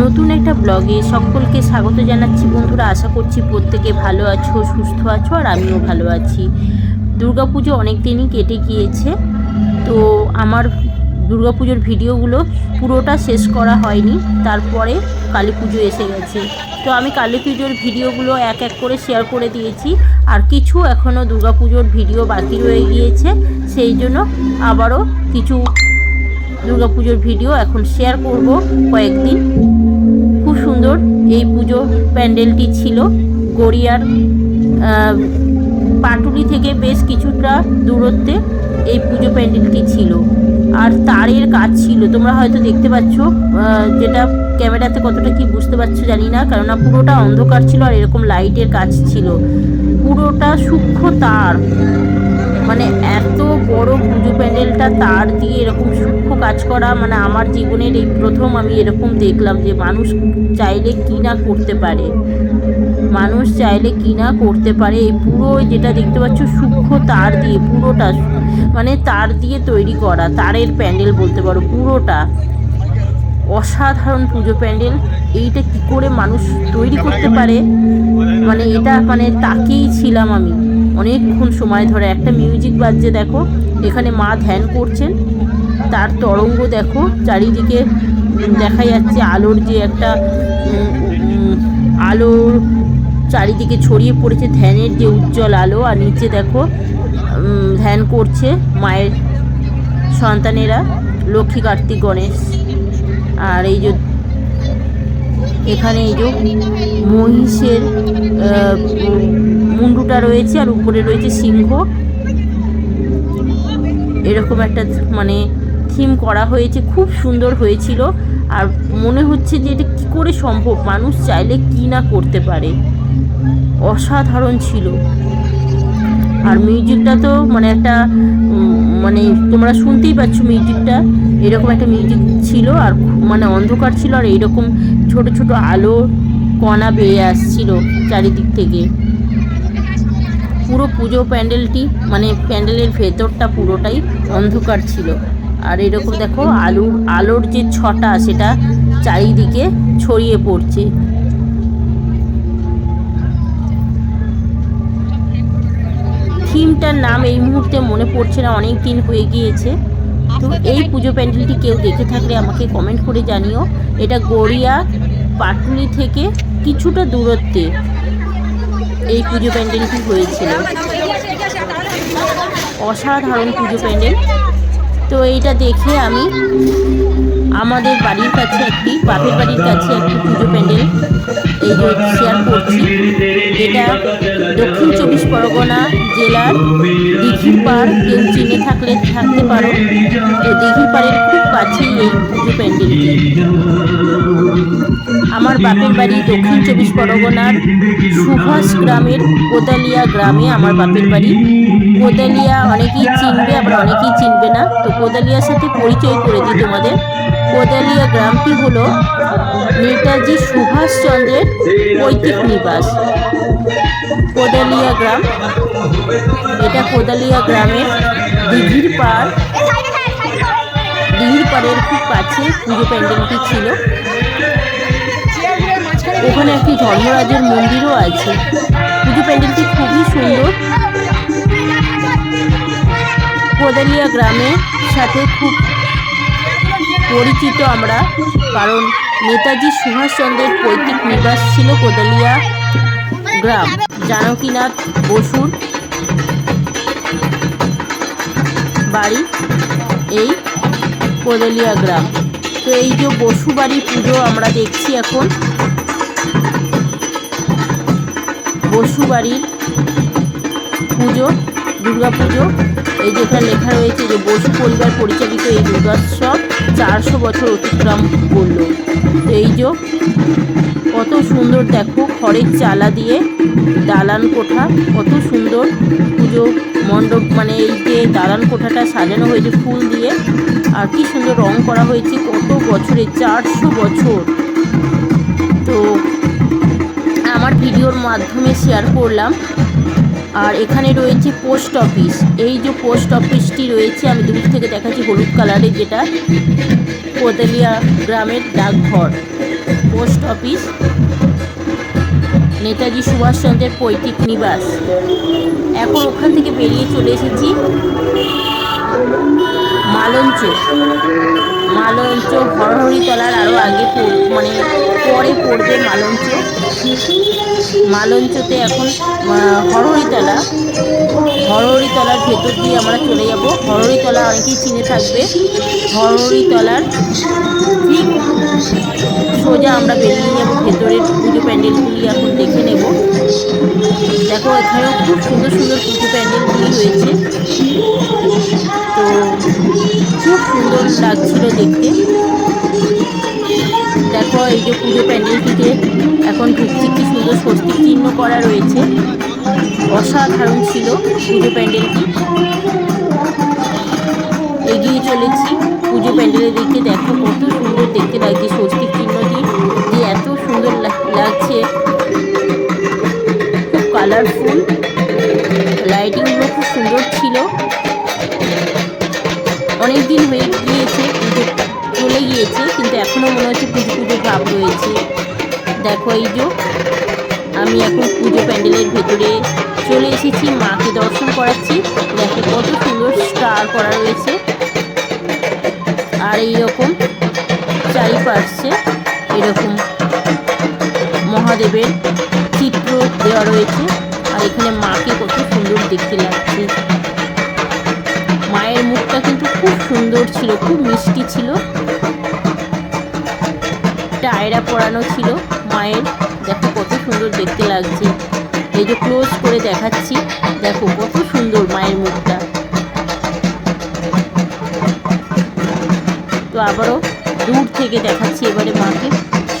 নতুন একটা ব্লগে সকলকে স্বাগত জানাচ্ছি বন্ধুরা। আশা করছি প্রত্যেকে ভালো আছো, সুস্থ আছো, আর আমিও ভালো আছি। দুর্গাপুজো অনেক দিনই কেটে গিয়েছে, তো আমার দুর্গাপুজোর ভিডিওগুলো পুরোটা শেষ করা হয়নি, তারপরে কালী পুজো এসে গেছে। তো আমি কালী পুজোর ভিডিওগুলো এক এক করে শেয়ার করে দিয়েছি, আর কিছু এখনও দুর্গাপুজোর ভিডিও বাকি রয়ে গিয়েছে, সেই জন্য আবারও কিছু দুর্গাপুজোর ভিডিও এখন শেয়ার করব কয়েকদিন সুন্দর। এই পুজো প্যান্ডেলটি ছিল। গড়িয়ার পাটুলি থেকে বেশ কিছুটা দূরত্বে এই পুজো প্যান্ডেলটি ছিল। আর তারের কাজ ছিল। তোমরা হয়তো দেখতে পাচ্ছ যেটা ক্যামেরাতে কতটা কি বুঝতে পারছ জানি না, কেননা পুরোটা অন্ধকার ছিল আর এরকম লাইটের কাজ ছিল। পুরোটা সূক্ষ্ম তার। মানে এত বড় পুজো প্যান্ডেলটা তার দিয়ে এরকম কাজ করা মানে আমার জীবনের এই প্রথম আমি এরকম দেখলাম যে মানুষ চাইলে কি না করতে পারে। মানুষ চাইলে কি না করতে পারে। এই পুরো যেটা দেখতে পাচ্ছ, সূক্ষ্ম তার দিয়ে, পুরোটা মানে তার দিয়ে তৈরি করা, তারের প্যান্ডেল বলতে পারো, পুরোটা। অসাধারণ পুজো প্যান্ডেল। এইটা কি করে মানুষ তৈরি করতে পারে? মানে এটা মানে তাকেই ছিলাম আমি। অনেকক্ষণ সময় ধরে একটা মিউজিক বাজছে, দেখো। এখানে মা ধ্যান করছেন। তার তরঙ্গ দেখো, চারিদিকে দেখা যাচ্ছে আলোর যে একটা আলোর চারিদিকে ছড়িয়ে পড়েছে, ধ্যানের যে উজ্জ্বল আলো, আর নিচে দেখো ধ্যান করছে মায়ের সন্তানেরা, লক্ষ্মী, কার্তিক, গণেশ। আর এই যে, এখানে এই যে মহিষের মুন্ডুটা রয়েছে, আর উপরে রয়েছে সিংহ। এরকম একটা মানে থিম করা হয়েছে, খুব সুন্দর হয়েছিল। আর মনে হচ্ছে যে এটা কী করে সম্ভব? মানুষ চাইলে কি না করতে পারে? অসাধারণ ছিল। আর মিউজিকটা তো মানে একটা মানে তোমরা শুনতেই পাচ্ছ মিউজিকটা। এরকম একটা মিউজিক ছিল আর মানে অন্ধকার ছিল আর এইরকম ছোট ছোট আলো, কণা বেয়ে আসছিল চারিদিক থেকে। পুরো পুজো প্যান্ডেলটি মানে প্যান্ডেলের ভেতরটা পুরোটাই অন্ধকার ছিল। আর এরকম দেখো আলুর আলোর যে ছটা সেটা চারিদিকে ছড়িয়ে পড়ছে। থিমটার নাম এই মুহূর্তে মনে পড়ছে না অনেক দিন হয়ে গিয়েছে। তো এই পুজো প্যান্ডেলটি কেউ দেখে থাকলে আমাকে কমেন্ট করে জানিও। এটা গড়িয়া পাটুলি থেকে কিছুটা দূরত্বে এই পুজো প্যান্ডেলটি হয়েছিল। অসাধারণ পুজো প্যান্ডেল। তো এইটা দেখে আমি আমাদের বাড়ির কাছে একটি, বাপের বাড়ির কাছে একটি পুজো প্যান্ডেল এই শেয়ার করছি। এটা দক্ষিণ চব্বিশ পরগনা জেলার দিঘির পাড় কেউ চিনে থাকলে থাকতে পারো। তো দিঘি পাড়ের কাছেই এই পুজো প্যান্ডেলটি আমার বাপের বাড়ি দক্ষিণ চব্বিশ পরগনার সুভাষ গ্রামের কোদালিয়া গ্রামে আমার বাপের বাড়ি। কোদালিয়া অনেকেই চিনবে, আবার অনেকেই চিনবে না। তো কোদালিয়ার সাথে পরিচয় করে দিই তোমাদের। কোদালিয়া গ্রামটি হলো নেতাজি সুভাষচন্দ্রের পৈতৃক নিবাস। কোদালিয়া গ্রাম। এটা কোদালিয়া গ্রামের দিঘির পাড়। দিঘির পাড়ের খুব কাছে পুজো প্যান্ডেলটি ছিল। ওখানে একটি ধর্মরাজের মন্দিরও আছে। পুজো প্যান্ডেলটি খুবই সুন্দর। কোদালিয়া গ্রামের সাথে খুব পরিচিত আমরা, কারণ নেতাজি সুভাষচন্দ্রের পৈতৃক নিবাস ছিল কোদালিয়া গ্রাম। জানকীনাথ বসুর বাড়ি, এই কোদালিয়া গ্রাম। তো এই যে বসু বাড়ি পুজো আমরা দেখছি এখন। বসু বাড়ির পুজো, দুর্গা পুজো, এই যেটা লেখা রয়েছে যে বসু পরিবার পরিচালিত এই দুর্গোৎসব। চারশো বছর অতিক্রম করল। এই যে, কত সুন্দর দেখো, খড়ের চালা দিয়ে দালান কোঠা, কত সুন্দর পুজো মণ্ডপ মানে এই যে দালান কোঠাটা সাজানো হয়েছে ফুল দিয়ে, আর কি সুন্দর রং করা হয়েছে, কত বছরে, চারশো বছর। তো, আমার ভিডিওর মাধ্যমে শেয়ার করলাম। আর এখানে রয়েছে পোস্ট অফিস। এই যে পোস্ট অফিসটি রয়েছে, আমি দূর থেকে দেখাচ্ছি হলুদ কালারের যেটা, কোদালিয়া গ্রামের ডাকঘর। পোস্ট অফিস, নেতাজি সুভাষচন্দ্রের পৈতৃক নিবাস। এখন ওখান থেকে বেরিয়ে চলে এসেছি মালঞ্চ। মালঞ্চ, হরহরিতলার আরও আগে মানে পরে পড়বে মালঞ্চ। মালঞ্চতে এখন হরহরিতলা। হরহরিতলার ভেতর দিয়ে আমরা চলে যাব। হরহরিতলা অনেকেই চিনে থাকবে। হরহরিতলার ঠিক সোজা আমরা বেরিয়ে যাব। ভেতরের পুজো প্যান্ডেলগুলি এখন দেখে নেব। দেখো, এখানেও খুব সুন্দর সুন্দর পুজো প্যান্ডেলগুলি রয়েছে। তো খুব সুন্দর লাগছিল দেখতে। দেখো, এই যে পুজো প্যান্ডেলটিতে এখন ঢুকছি সুন্দর স্বস্তিক চিহ্ন করা রয়েছে? অসাধারণ ছিল পুজো প্যান্ডেলটি। এগিয়ে চলেছি পুজো প্যান্ডেলের দিকে। দেখো কত সুন্দর দেখতে লাগছে স্বস্তিক চিহ্নটি। যে এত সুন্দর লাগ- লাগছে। খুব কালারফুল লাইটিংগুলো খুব সুন্দর ছিল। অনেক দিন হয়ে গিয়েছে, পুজো চলে গিয়েছে, কিন্তু এখনও মনে হচ্ছে পুজো পুজো ভাব রয়েছে। দেখো এই যে, আমি এখন পুজো প্যান্ডেলের ভেতরে চলে এসেছি, মাকে দর্শন করাচ্ছি। দেখো কত সুন্দর স্টার করা রয়েছে। আর এইরকম চারিপাশে এরকম মহাদেবের চিত্র দেওয়া রয়েছে। আর এখানে মাকে কত সুন্দর দেখতে লাগছে। মায়ের মুখটা কিন্তু খুব সুন্দর ছিল, খুব মিষ্টি ছিল। টায়রা পরানো ছিল। মায়ের দেখো কত সুন্দর দেখতে লাগছে। এই যে ক্লোজ করে দেখাচ্ছি, দেখো কত সুন্দর মায়ের মুখটা। তো আবারও দূর থেকে দেখাচ্ছি এবারে মাকে,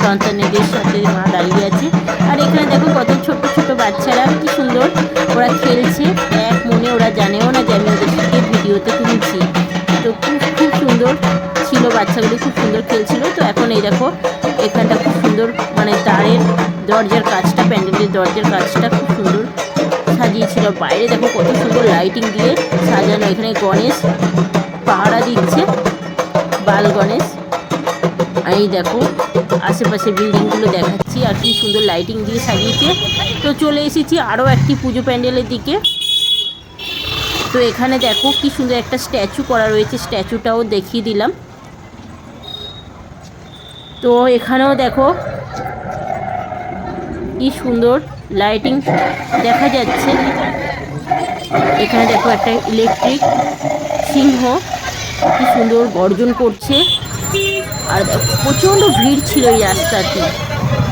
সন্তানেদের সাথে মা দাঁড়িয়ে আছে। আর এখানে দেখো কত ছোট ছোট বাচ্চারা, কি সুন্দর। ওরা খেলছে, এক মনে ওরা জানেও না যে আমি ওদের সাথে ভিডিওতে তুলছি। তো খুব খুব সুন্দর ছিল বাচ্চাগুলো, খুব সুন্দর খেলছিল। তো এখন এই দেখো, এখানটা খুব মানে দরজার কাজটা, প্যান্ডেলের দরজার কাজটা খুব সুন্দর সাজিয়েছিল। বাইরে দেখো কত সুন্দর লাইটিং দিয়ে সাজানো। এখানে গণেশ পাহারা দিচ্ছে, বাল গণেশ। এই দেখো আশেপাশে বিল্ডিংগুলো দেখাচ্ছি আর কি সুন্দর লাইটিং দিয়ে সাজিয়েছে। তো চলে এসেছি আরও একটি পুজো প্যান্ডেলের দিকে। তো এখানে দেখো কি সুন্দর একটা স্ট্যাচু করা রয়েছে স্ট্যাচুটাও দেখিয়ে দিলাম। তো এখানেও দেখো কি সুন্দর লাইটিং দেখা যাচ্ছে। এখানে দেখো একটা ইলেকট্রিক সিংহ, কি সুন্দর গর্জন করছে। আর প্রচণ্ড ভিড় ছিল এই রাস্তাটি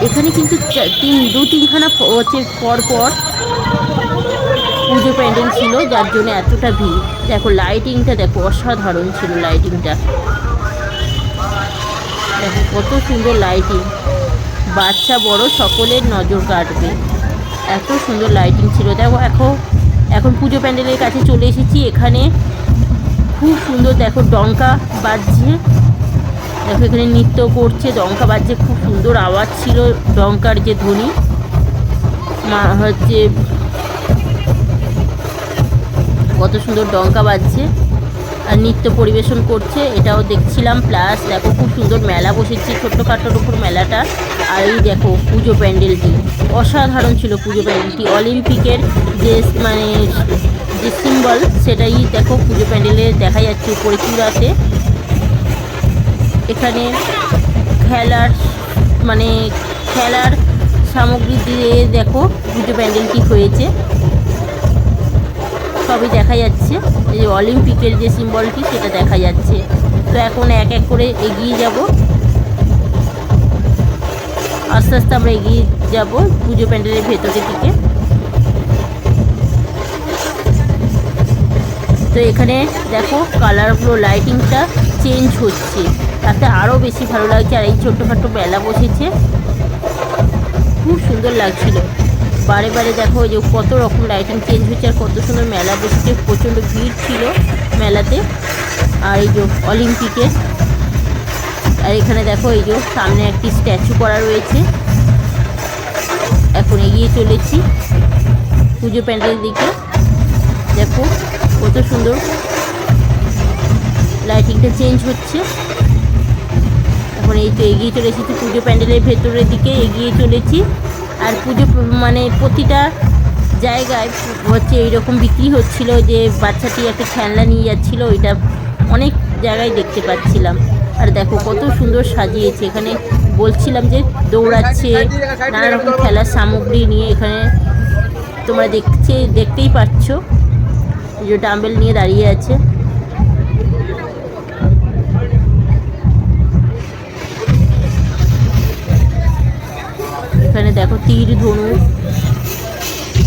এখানে কিন্তু তিন, দু তিনখানা হচ্ছে পর পর পুজো প্যান্ডেল ছিল, যার জন্য এতটা ভিড়। দেখো লাইটিংটা দেখো, অসাধারণ ছিল লাইটিংটা দেখো কত সুন্দর লাইটিং বাচ্চা বড় সকলের নজর কাটবে। এত সুন্দর লাইটিং ছিল। দেখো, এখন এখন পুজো প্যান্ডেলের কাছে চলে এসেছি। এখানে খুব সুন্দর, দেখো, ডঙ্কা বাজছে। দেখো, এখানে নৃত্য করছে, ডঙ্কা বাজছে। খুব সুন্দর আওয়াজ ছিল ডঙ্কার যে ধ্বনি। মা, হচ্ছে, কত সুন্দর ডঙ্কা বাজছে। নৃত্য পরিবেশন করছে, এটাও দেখছিলাম। প্লাস দেখো খুব সুন্দর মেলা বসেছে ছোট্টখাটোর উপর মেলাটা। আর এই দেখো পুজো প্যান্ডেলটি, অসাধারণ ছিল পুজো প্যান্ডেলটি। অলিম্পিকের যে মানে যে সিম্বল সেটাই দেখো পুজো প্যান্ডেলে দেখা যাচ্ছে উপরে চূড়াতে। এখানে খেলার মানে খেলার সামগ্রী দিয়ে দেখো পুজো প্যান্ডেলটি হয়েছে। সবই দেখা যাচ্ছে। এই যে অলিম্পিকের যে সিম্বলটি সেটা দেখা যাচ্ছে। তো এখন এক এক করে এগিয়ে যাব। আস্তে আস্তে আমরা এগিয়ে যাব পুজো প্যান্ডেলের ভেতরের দিকে। তো এখানে দেখো কালারগুলো লাইটিংটা চেঞ্জ হচ্ছে। তাতে আরও বেশি ভালো লাগছে। আর এই ছোট্টখাটো মেলা বসেছে। খুব সুন্দর লাগছিল। বারে বারে দেখো যে কত রকম লাইটিং চেঞ্জ হচ্ছে আর কত সুন্দর মেলা বসেছে, প্রচণ্ড ভিড় ছিল মেলাতে। আর এই যে অলিম্পিকের আর এখানে দেখো এই যে সামনে একটি স্ট্যাচু করা রয়েছে। এখন এগিয়ে চলেছি পুজো প্যান্ডেলের দিকে। দেখো কত সুন্দর লাইটিংটা চেঞ্জ হচ্ছে। এখন এই তো এগিয়ে চলেছি এসেছি পুজো প্যান্ডেলের ভেতরের দিকে, এগিয়ে চলেছি। আর পুজো মানে প্রতিটা জায়গায় হচ্ছে এইরকম বিক্রি হচ্ছিল যে বাচ্চাটি একটা খেলনা নিয়ে যাচ্ছিল, ওইটা অনেক জায়গায় দেখতে পাচ্ছিলাম। আর দেখো কত সুন্দর সাজিয়েছে, এখানে বলছিলাম যে দৌড়াচ্ছে নানা রকম খেলার সামগ্রী নিয়ে এখানে তোমরা দেখছে, দেখতেই পাচ্ছ। যে ডাম্বেল নিয়ে দাঁড়িয়ে আছে। এখানে দেখো তীর ধনুক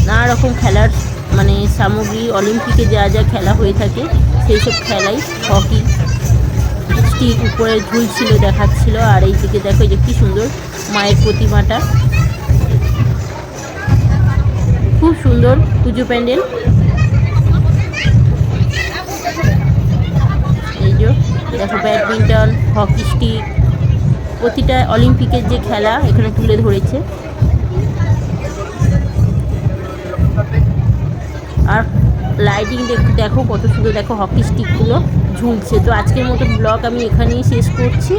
নানা রকম খেলার মানে সামগ্রী, অলিম্পিকে যা যা খেলা হয়ে থাকে, সেই সব খেলাই, হকি, স্টিক, উপরে ঝুলছিল দেখাচ্ছিল, আর এই দিকে দেখো যে কি সুন্দর মায়ের প্রতিমাটা। খুব সুন্দর পুজো প্যান্ডেল। এই যে, দেখো ব্যাডমিন্টন, হকি স্টিক প্রতিটা অলিম্পিকের যে খেলা এখানে তুলে ধরেছে। আর লাইটিং দেখো কত সুন্দর, দেখো হকি স্টিকগুলো ঝুলছে। তো আজকের মতো ব্লগ আমি এখানেই শেষ করছি।